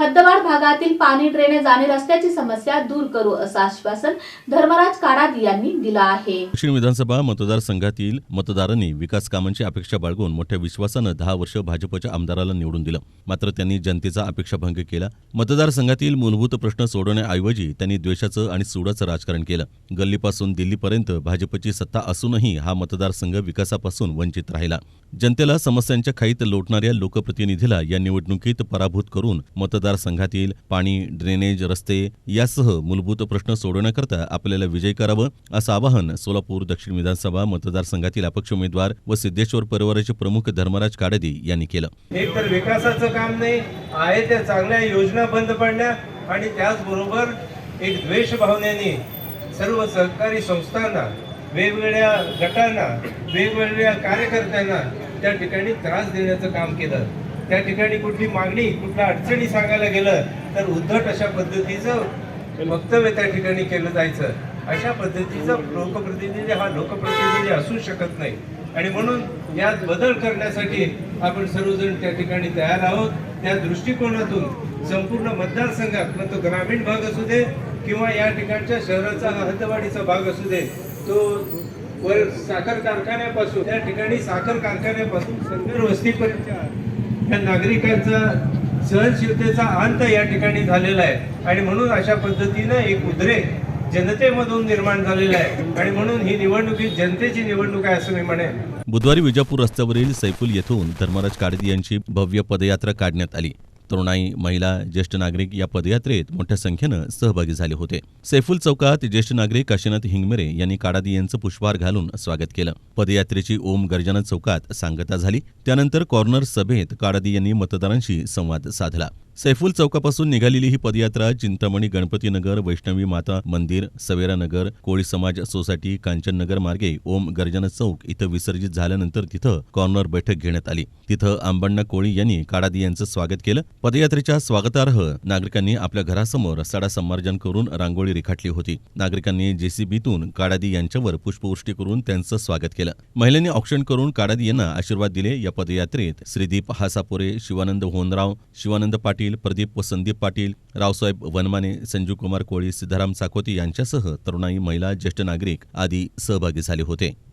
हद्दवाड भागातील पाणी ड्रेनेज आणि रस्त्याची समस्या दूर करू असं आश्वासन धर्मराज काडाद यांनी दिलं आहे. दक्षिण विधानसभा मतदारसंघातील मतदारांनी विकास कामांची अपेक्षा बाळगून मोठ्या विश्वासानं दहा वर्ष भाजपच्या आमदाराला निवडून दिलं. मात्र त्यांनी जनतेचा अपेक्षाभंग केला. मतदारसंघातील मूलभूत प्रश्न सोडवण्याऐवजी त्यांनी द्वेषाचं आणि सुडाचं राजकारण केलं. गल्लीपासून दिल्लीपर्यंत भाजपची सत्ता असूनही हा मतदारसंघ विकासापासून वंचित राहिला. जनतेला समस्यांच्या खाईत लोटणाऱ्या लोकप्रतिनिधीला या निवडणुकीत पराभूत करून मतदार मतदारसंघातील पाणी ड्रेनेज रस्ते यासह मूलभूत प्रश्न सोडवण्याकरता आपल्याला विजय करावं असं आवाहन सोलापूर दक्षिण विधानसभा मतदारसंघातील अपक्ष उमेदवार व सिद्धेश्वर परिवाराचे प्रमुख धर्मराज काडदे यांनी केलं. एक तर विकासाचं काम नाही आहे त्या चांगल्या योजना बंद पडल्या आणि त्याचबरोबर एक द्वेष भावनेने सर्व सहकारी संस्थांना वेगवेगळ्या गटांना वेगवेगळ्या कार्यकर्त्यांना त्या ठिकाणी त्रास देण्याचं काम केलं. त्या ठिकाणी कुठली मागणी कुठल्या अडचणी सांगायला गेलं तर उद्धट अशा पद्धतीचं वक्तव्य त्या ठिकाणी केलं जायचं. अशा पद्धतीचा लोकप्रतिनिधी हा लोकप्रतिनिधी असू शकत नाही. आणि म्हणून यात बदल करण्यासाठी आपण सर्वजण त्या ठिकाणी तयार आहोत. त्या दृष्टिकोनातून संपूर्ण मतदारसंघात मग तो ग्रामीण भाग असू दे किंवा या ठिकाणच्या शहराचा हद्दवाडीचा भाग असू दे तो वर साखर कारखान्यापासून त्या ठिकाणी साखर कारखान्यापासून संगर वस्तीपर्यंत या नागरिकांचा सहनशीलतेचा अंत या ठिकाणी झालेला आहे. आणि म्हणून अशा पद्धतीनं एक उद्रेक जनतेमधून निर्माण झालेला आहे. आणि म्हणून ही निवडणूक ही जनतेची निवडणूक आहे असं मी म्हणेन. बुधवारी विजापूर रस्त्यावरील सैफुल येथून धर्मराज काडेदी यांची भव्य पदयात्रा काढण्यात आली. तरुणाई महिला ज्येष्ठ नागरिक या पदयात्रेत मोठ्या संख्येनं सहभागी झाले होते. सैफुल चौकात ज्येष्ठ नागरिक काशीनाथ हिंगमेरे यांनी काडादी यांचं पुष्पहार घालून स्वागत केलं. पदयात्रेची ओम गर्जना चौकात सांगता झाली. त्यानंतर कॉर्नर सभेत काडादी यांनी मतदारांशी संवाद साधला. सैफुल चौकापासून निघालेली ही पदयात्रा चिंतामणी गणपतीनगर वैष्णवी माता मंदिर सवेरा नगर कोळी समाज सोसायटी कांचननगर मार्गे ओम गर्जना चौक इथं विसर्जित झाल्यानंतर तिथं कॉर्नर बैठक घेण्यात आली. तिथं आंबण्णा कोळी यांनी काडादी यांचं स्वागत केलं. पदयात्रेच्या स्वागतार्ह नागरिकांनी आपल्या घरासमोर सडा संमार्जन करून रांगोळी रेखाटली होती. नागरिकांनी जेसीबीतून काडादी यांच्यावर पुष्पवृष्टी करून त्यांचं स्वागत केलं. महिलांनी ऑक्षण करून काडादी यांना आशीर्वाद दिले. या पदयात्रेत श्रीदीप हासापुरे शिवानंद होनराव शिवानंद पाटील प्रदीप व संदीप पाटील रावसाहेब वनमाने संजू कुमार कोळी सिद्धाराम साकोती यांच्यासह तरुणाई महिला ज्येष्ठ नागरिक आदी सहभागी झाले होते.